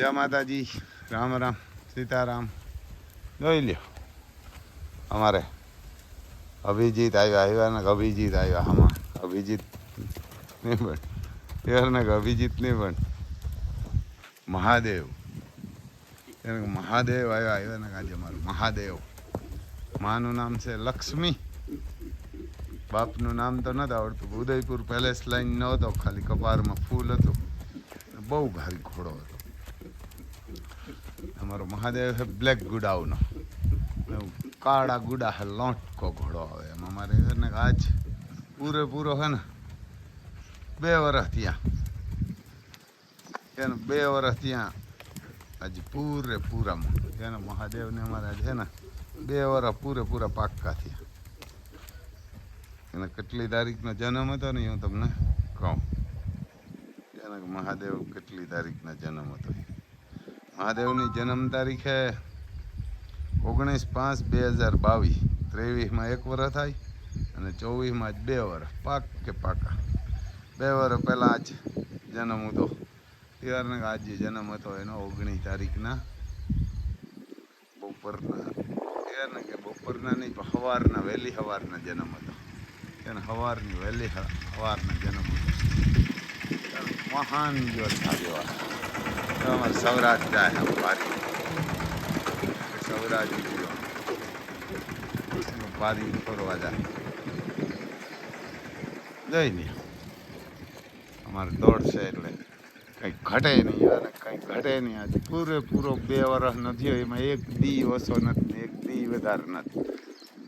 જય માતાજી. રામ રામ. સીતારામ. જોઈ લ્યો. અમારે અભિજીત આવ્યા. આવ્યા ને અભિજીત આવ્યા. આમાં અભિજીત નહીં પણ. એવાને અભિજીત નહીં પણ. મહાદેવ. એને મહાદેવ આવ્યા. આવ્યા ને આજે અમારું મહાદેવ. માનું નામ છે લક્ષ્મી. બાપનું નામ તો નથી આવડતું. ઉદયપુર પેલેસ લાઈન નહોતો. ખાલી કપારમાં ફૂલ હતું. બહુ ભારી ઘોડો હતો. અમારો મહાદેવ છે બ્લેક ગુડાઉનો કાળા ગુડા હે, લોટકો ઘોડો આવે મારે છે ને આજ પૂરેપૂરો હે ને, બે વર્ષ ત્યાં એને બે વર્ષ ત્યાં હજી પૂરેપૂરામાં એને મહાદેવને અમારા આજે છે ને, બે વર્ષ પૂરેપૂરા પાક્કા થયા. એને કેટલી તારીખનો જન્મ હતો ને હું તમને કહું. એને મહાદેવ કેટલી તારીખના જન્મ હતો એ. મહાદેવની જન્મ તારીખે ઓગણીસ પાંચ બે હજાર બાવીસ. ત્રેવીસમાં એક વર્ષ થાય અને ચોવીસમાં જ બે વર્ષ. પાક કે પાકા. બે વર્ષ પહેલાં આજ જન્મ હતો. ત્યારને આજ જે જન્મ હતો એનો ઓગણીસ તારીખના બપોરના. ત્યારને કે બપોરના નહીં, પણ સવારના વહેલી સવારના જન્મ હતો. એને સવારની વહેલી સવારના જન્મ હતો. મહાન જેવા તો અમારે સૌરાષ્ટ્ર જાય પારી સૌરાષ્ટ્ર પારી ફરવા જાય જઈ નહીં અમારે દોડ છે એટલે કંઈ ઘટે નહીં અને કંઈ ઘટે નહીં આજે પૂરેપૂરો બે વર્ષ નથી એમાં એક દી ઓછો નથી એક દી વધારે નથી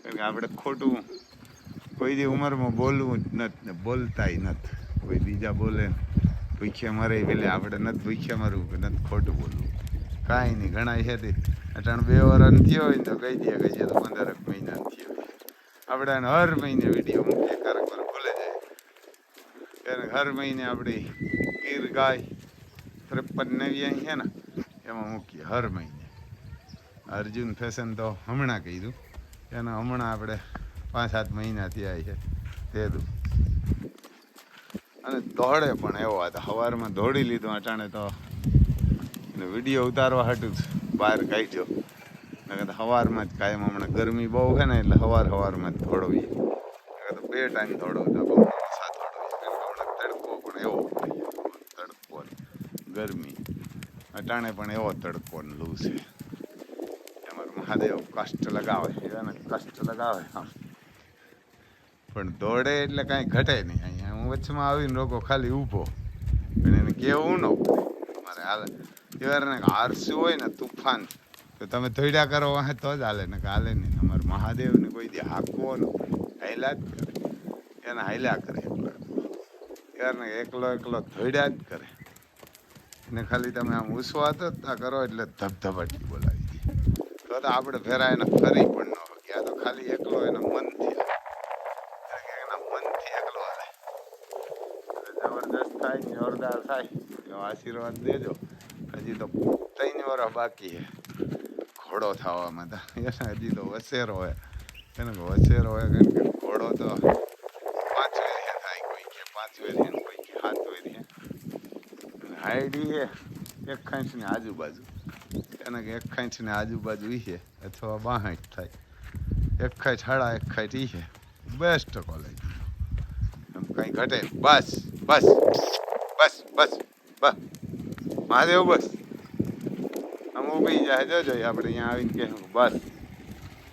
કારણ કે આપણે ખોટું કોઈ દી ઉંમરમાં બોલવું જ નથી ને બોલતાય નથી કોઈ બીજા બોલે ને ભૂખ્યા મરે પેલે આપણે નથી ભૂખ્યા મરવું નથી ખોટું બોલવું. કાંઈ નહીં ઘણા છે તે. અટાણ બે વર્ષ થયો હોય ને તો કહી દે કહી દે, તો પંદરક મહિના થયો આપણે હર મહિને વીડિયો મૂકીએ ક્યારેક વાર ભૂલે જાય. એને હર મહિને આપણે ગીર ગાય ત્રેપન નવી અહીં છે ને, એમાં મૂકીએ હર મહિને. અર્જુન ફેશન તો હમણાં કીધું. એને હમણાં આપણે પાંચ સાત મહિના થયા છે, તે દું. અને દોડે પણ એવો હતા સવારમાં દોડી લીધું અટાણે તો વીડિયો ઉતારવા હાટું જ બહાર કાઢ્યો. નકર સવારમાં જ કાયમ હમણાં ગરમી બહુ છે ને એટલે સવાર સવારમાં જ દોડવીએ. નકર તો બે ટાઈમ દોડવતા બહુ તડકો પણ એવો તડકો ગરમી. અટાણે પણ એવો તડકો ને લૂ છે. અમારો મહાદેવ કષ્ટ લગાવે. એને કષ્ટ લગાવે. પણ દોડે એટલે કાંઈ ઘટે નહીં. વચમાં આવીને લોકો ખાલી ઊભો. પણ એને કેવું ન મારે હાલે એવારને આરસી હોય ને તુફાન, તો તમે ધોઈડા કરો, વાહે તો જ હાલે. ને હાલે નહીં. અમારે મહાદેવને કોઈ દી હાકવો ન હાયલા જ કરે. એને હાયલા કરે એકલો એવારને એકલો એકલો ધોઈડા જ કરે. ને ખાલી તમે આમ ઉસવાતો જ ના કરો એટલે ધબધબાટી બોલાવી દે. તો તો આપણે ફેરા એને ફરી પણ ન આ તો ખાલી એકલો એના મનથી હાલે. એટલે કે એના મનથી એકલો હાલે એટલે જબરદસ્ત થાય જોરદાર થાય. આશીર્વાદ દેજો. હજી તો ત્રણ વર્ષ બાકી છે. ઘોડો થવામાં તો. એને હજી તો વસેરો હોય એને વસેરો હોય કારણ કે ઘોડો તો પાંચ વેરીએ થાય કોઈ કે પાંચ વેરીએ ને કોઈ કે સાત વેરીએ હાઈડી એ એક ખાંચની આજુબાજુ. એને કે એક ખાંચની આજુબાજુ છે અથવા બાહઠ થાય. એક ખાંચ હાડા એક ખાંચ છે. Best college. એમ કંઈ ઘટે બસ બસ. બસ બસ બસ. મહાદેવ, બસ. આમ ઊભી જાય. જોજો આપણે અહીંયા આવીને કે બસ.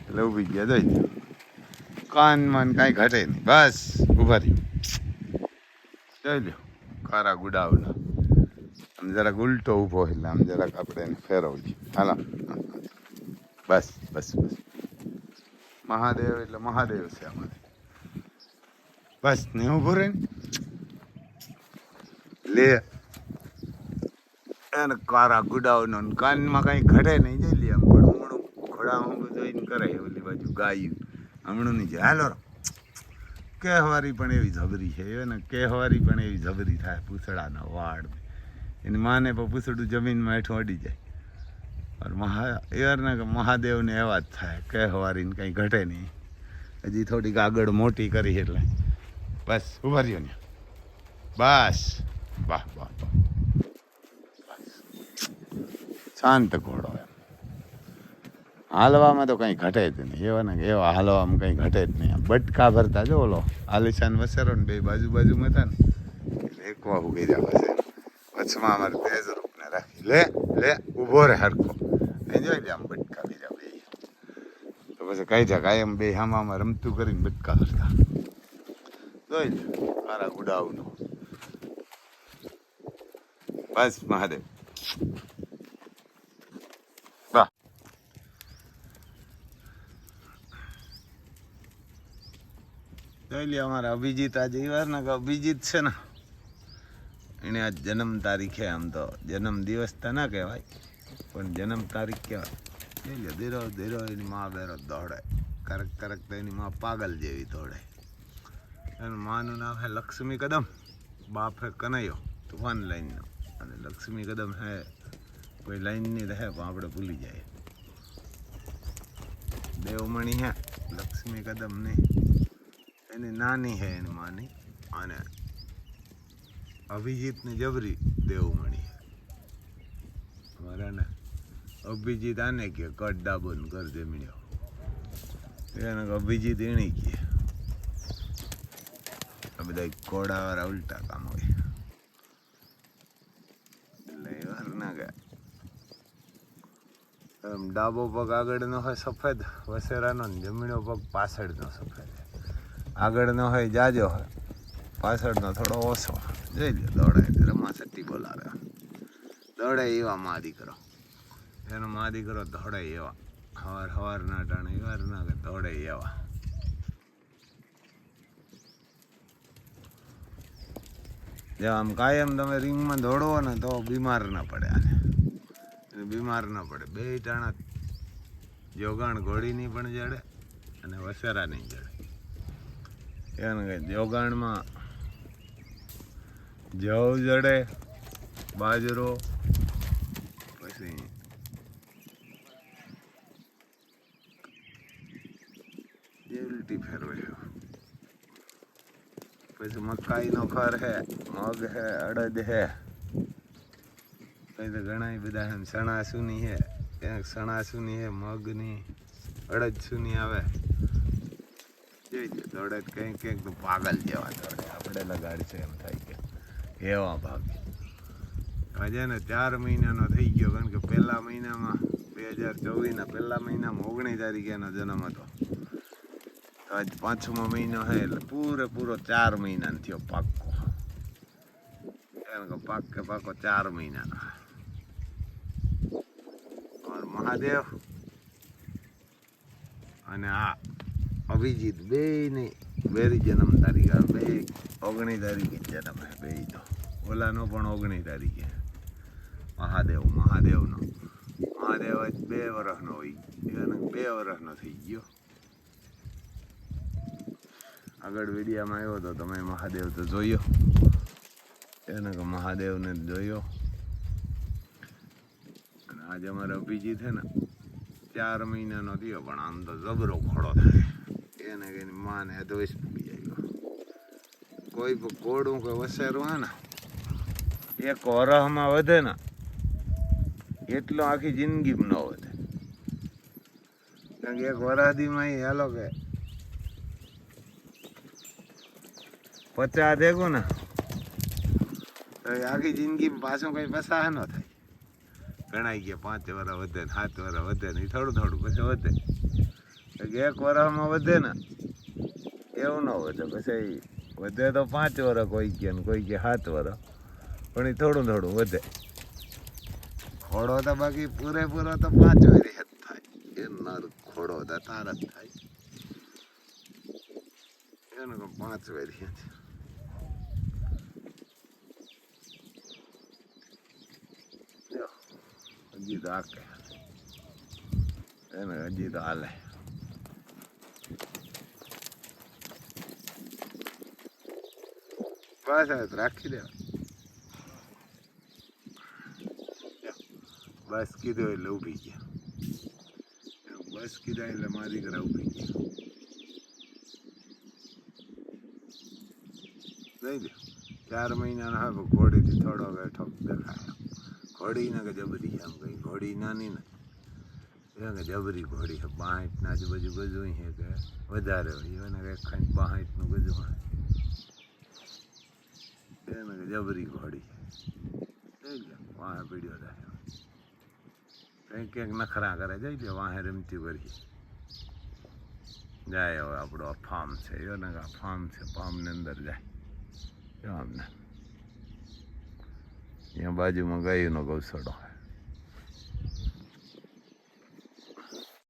એટલે ઊભી ગયા જોઈ મન કાંઈ ઘટે નહીં. બસ, ઊભા રહ્યું જોઈ લ્યો કારા ગુડાવના આમ જરાક ઉલટો ઊભો એટલે આમ જરાક આપણે એને ફેરવજી. હાલો. બસ બસ બસ. મહાદેવ એટલે મહાદેવ છે અમારે બસ, ને ઊભો રહે ને લે. એને કારા ગુડાવનો કાનમાં કાંઈ ઘટે નહીં જઈ લે આમ પણ હમણું ઘોડા હું જોઈને કરે ઓલી બાજુ ગાયું. હમણું નહીં જાય. હાલો. કહેવારી પણ એવી જબરી છે. એને કહેવારી પણ એવી જબરી થાય પૂછડાના વાળ એની માને પણ પૂછડું જમીનમાં હેઠું અડી જાય. મહા એવારના કે મહાદેવને એવા જ થાય. કહેવારીને કંઈ ઘટે નહીં. હજી થોડીક આગળ મોટી કરી એટલે. બસ ઊભા રહ્યો ને બસ. વાહ વાહ વાહ. શાંત ઘોડો એમ. હાલવામાં તો કંઈ ઘટે જ નહીં. એવા ને એવા હાલવામાં કંઈ ઘટે જ નહીં. બટકા ભરતા જો ઓલો આલિશાન વસેરો ને બે બાજુ બાજુમાં હતા ને એકવા ઉગી જાય પછી વચમાં અમારે તેજ રૂપને રાખી, લે લે, ઊભો રે હરખો. એન્જોય લે આમ બટકા બીજા બે. તો પછી કઈ જા કાયમ બે હામામાં રમતું કરીને બટકા ભરતા. જોઈ લે, મારા ગુડાવનું બસ, મહાદેવ. વાહ. જોઈ અમારા અભિજીત આજે એ વાર ને કે અભિજીત છે ને, એને આ જન્મ તારીખ આમ તો જન્મ દિવસ તો ના કહેવાય, પણ જન્મ તારીખ કહેવાય. જોઈ લે ધીરો ધીરો એની મા બેરો દોડે કરક કરક તો એની મા પાગલ જેવી દોડે અને માનું નામ હે લક્ષ્મી કદમ. બાપ હે કનૈયો, તુફાન લાઈનનો અને લક્ષ્મી કદમ હે, કોઈ લાઈનની રહે, પણ આપણે ભૂલી જાય. દેવમણી હે, લક્ષ્મી કદમ નહીં એની નાની હે એની માની, અને અભિજીતની જબરી દેવમણી અમારા ને અભિજીત આને કે કટ દાબન કર જમીણ્યો એને અભિજીત એણી કે બધા ઘોડાવાળા ઉલટા કામ હોય એટલે એ વાર ના ગયા આમ ડાબો પગ આગળનો હોય સફેદ, વસેરાનો ને જમણો પગ પાછળનો સફેદ. આગળનો હોય જાજો હોય, પાછળનો થોડો ઓછો. જોઈ લે દોડે રમા સટ્ટી બોલાવે. દોડે એવા મા દીકરો એનો મા દીકરો દોડે એવા. હવાર હવારના ટાણે હવારના કે દોડે એવા. જો આમ કાયમ તમે રિંગમાં દોડો ને તો બીમાર ના પડે આને. બીમાર ના પડે. બે ટાણા જોગાણ ઘોડીની પણ જડે અને વસેરાની જડે. એને કે જોગાણમાં જવ જડે, બાજરો, પછી ઉલટી ફેરવે. પછી મકાઈનો ખર હે, મગ હે, અડદ હે. તો ઘણા બધા ચણા હે ક્યાંક ચણા સુની હે મગની અડદ સુની આવે. જોઈ દોડે તો કંઈક કંઈક તો પાગલ જેવા દોડે આપણે લગાડશે એમ થાય કે. એવા ભાગ. આજે ને ચાર મહિનાનો થઈ ગયો, કારણ કે પહેલા મહિનામાં, બે હજાર ચોવીસના પહેલા મહિનામાં ઓગણીસ તારીખે એનો જન્મ હતો. આજ પાંચમો મહિનો છે, એટલે પૂરેપૂરો ચાર મહિનાનો થયો પાક્કો. કારણ કે પાકે પાકો ચાર મહિનાનો. મહાદેવ. અને આ અભિજીત બે ને બેરી જન્મ તારીખ બે ઓગણીસ તારીખે જન્મ હે બે તો. ઓલાનો પણ ઓગણીસ તારીખે. મહાદેવ, મહાદેવનો. મહાદેવ જ બે વર્ષનો હોય બે વર્ષનો થઈ ગયો. આગળ વિડીયામાં આવ્યો તો તમે મહાદેવ તો જોયો. એને મહાદેવને જોયો. આજે અમારે અભિજીત છે ને, ચાર મહિનાનો થયો, પણ આમ તો જબરો ખોડો થાય. એને કે માને માને અધવેશ પૂકી જાય કોઈ પણ કોડું કે વસેરું હે ને, એક વરહમાં વધે ને, એટલો આખી જિંદગી ન વધે. કારણ કે એક વરાદીમાં હાલો કે, પચાસ દેખો ને આખી જિંદગીમાં પાછું કઈ પસાહ ન થાય. ગણાઈ ગયા, પાંચ વર્ષ વધે ને સાત વરા વધે ને થોડું થોડું પછી વધે. એક વરામાં વધે ને, એવું ન વધે પછી વધે તો પાંચ વર્ષ કોઈ ગયા ને કોઈ ગયા સાત વર્ષ પણ એ થોડું થોડું વધે. ખોડો તો બાકી પૂરેપૂરો તો પાંચ વર્ષ જ થાય. એ નર ખોડો તો તાર જ થાય. એનું પાંચ વર્ષ જ. લ્યો, હજી તો આકે એને હજી તો હાલે બસ રાખી દેવા બસ કીધું એટલે ઊભી ગયા બસ કીધા એટલે મારી ઘરે ઊભી ગયા લઈ લે ચાર મહિનાનો હવે ઘોડીથી થોડો બેઠો દેખાય ઘોડી ને કે જબરી એમ કઈ ઘોડી નાની ને કે જબરી ઘોડી છે બાંઠ ના આજુબાજુ ગજું છે કે વધારે હોય. એને કે ખાઈ બાંઠનું ગજું હોય. એને કે જબરી ઘોડી જોઈ લે વાહે પીડ્યો થાય કંઈક ક્યાંક નખરા કરે, જઈ લે વાહે રમતી કરીએ જાય હવે આપણો આ ફાર્મ છે. એને કે આ ફાર્મ છે ફાર્મની અંદર જાય. જો અહીંયા બાજુમાં ગાયનો ગૌશાળો.